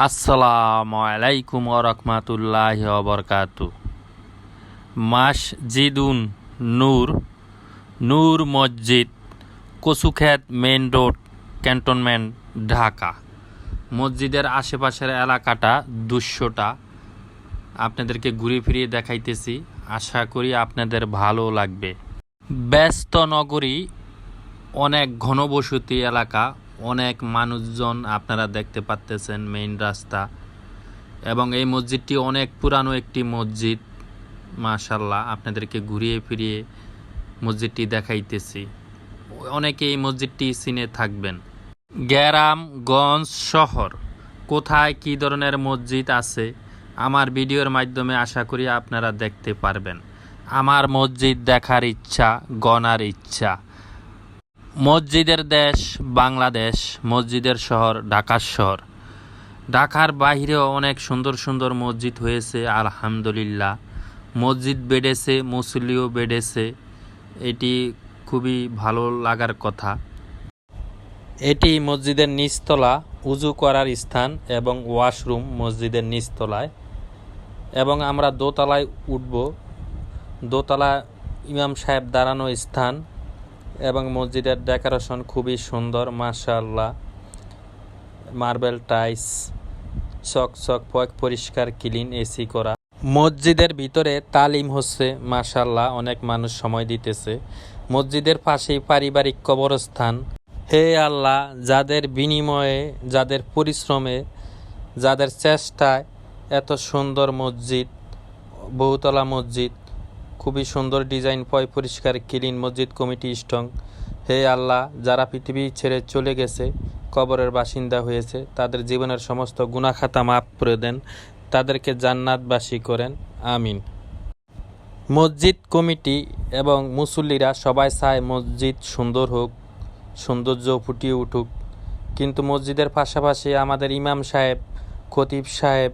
আসসালামু আলাইকুম রহমাতুল্লাহ বরকাতু। Masjidun Noor Noor Masjid Kachukhet main road, cantonment, Dhaka. মসজিদের আশেপাশের এলাকাটা দুশোটা। আপনাদেরকে ঘুরে ফিরিয়ে দেখাইতেছি। আশা করি আপনাদের ভালো লাগবে। ব্যস্ত নগরী অনেক ঘনবসতি এলাকা। অনেক মানুষজন আপনারা দেখতে পাচ্তেছেন মেইন রাস্তা। এবং এই মসজিদটি অনেক পুরানো একটি মসজিদ মাশাল্লাহ আপনাদেরকে ঘুরিয়ে ফিরিয়ে মসজিদটি দেখাইতেছি। অনেকে এই মসজিদটি চিনে থাকবেন। গ্রামগঞ্জ শহর, কোথায় কি ধরনের মসজিদ আছে, আমার ভিডিওর মাধ্যমে আশা করি আপনারা দেখতে পারবেন। আমার মসজিদ দেখার ইচ্ছা গনার ইচ্ছা। মসজিদের দেশ বাংলাদেশ, মসজিদের শহর ঢাকার শহর। ঢাকার বাইরেও অনেক সুন্দর সুন্দর মসজিদ হয়েছে, আলহামদুলিল্লাহ। মসজিদ বেড়েছে মুসলিও বেড়েছে। এটি খুবই ভালো লাগার কথা। এটি মসজিদের নিচতলা, উজু করার স্থান এবং ওয়াশরুম মসজিদের নিচতলায়। এবং আমরা দোতলায় উঠব। দোতলা ইমাম সাহেব দাঁড়ানো স্থান। এবং মসজিদের ডেকোরেশন খুবই সুন্দর, মাশাআল্লাহ। মার্বেল টাইস চকচক পক পরিষ্কার, ক্লিন এসি করা। মসজিদের ভিতরে তালিম হচ্ছে, মাশাআল্লাহ, অনেক মানুষ সময় দিতেছে। মসজিদের পাশেই পারিবারিক কবরস্থান। হে আল্লাহ, যাদের বিনিময়ে, যাদের পরিশ্রমে, যাদের চেষ্টায় এত সুন্দর মসজিদ, বহুতলা মসজিদ খুবই সুন্দর ডিজাইন পয় পরিষ্কার ক্লিন মসজিদ কমিটি স্ট্রং। হে আল্লাহ, যারা পৃথিবী ছেড়ে চলে গেছে, কবরের বাসিন্দা হয়েছে, তাদের জীবনের সমস্ত গুণাখাতা মাফ করে দেন, তাদেরকে জান্নাতবাসী করেন, আমিন। মসজিদ কমিটি এবং মুসল্লিরা সবাই চায় মসজিদ সুন্দর হোক, সৌন্দর্য ফুটিয়ে উঠুক। কিন্তু মসজিদের পাশাপাশি আমাদের ইমাম সাহেব, খতিব সাহেব,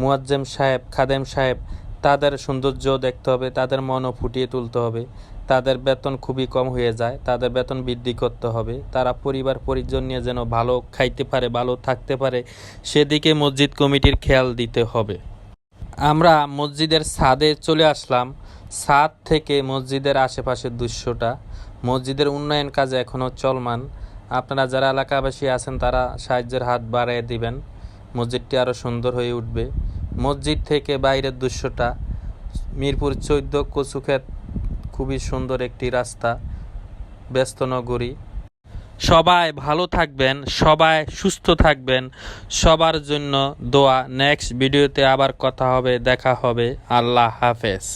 মুয়াজ্জেম সাহেব, খাদেম সাহেব তাদের সৌন্দর্য দেখতে হবে, তাদের মনও ফুটিয়ে তুলতে হবে, তাদের বেতন খুবই কম হয়ে যায়, তাদের বেতন বৃদ্ধি করতে হবে, তারা পরিবার পরিজন নিয়ে যেন ভালো খাইতে পারে, ভালো থাকতে পারে, সেদিকে মসজিদ কমিটির খেয়াল দিতে হবে। আমরা মসজিদের ছাদে চলে আসলাম, ছাদ থেকে মসজিদের আশেপাশের দৃশ্যটা। মসজিদের উন্নয়ন কাজ এখনও চলমান। আপনারা যারা এলাকাবাসী আছেন, তারা সাহায্যের হাত বাড়িয়ে দিবেন। মসজিদটি আরও সুন্দর হয়ে উঠবে। মসজিদ থেকে বাইরের দৃশ্যটা মিরপুর চৌদ্দ কচুক্ষেত খুবই সুন্দর একটি রাস্তা, ব্যস্ত নগরী। সবাই ভালো থাকবেন, সবাই সুস্থ থাকবেন। সবার জন্য দোয়া। নেক্সট ভিডিওতে আবার কথা হবে, দেখা হবে। আল্লাহ হাফেজ।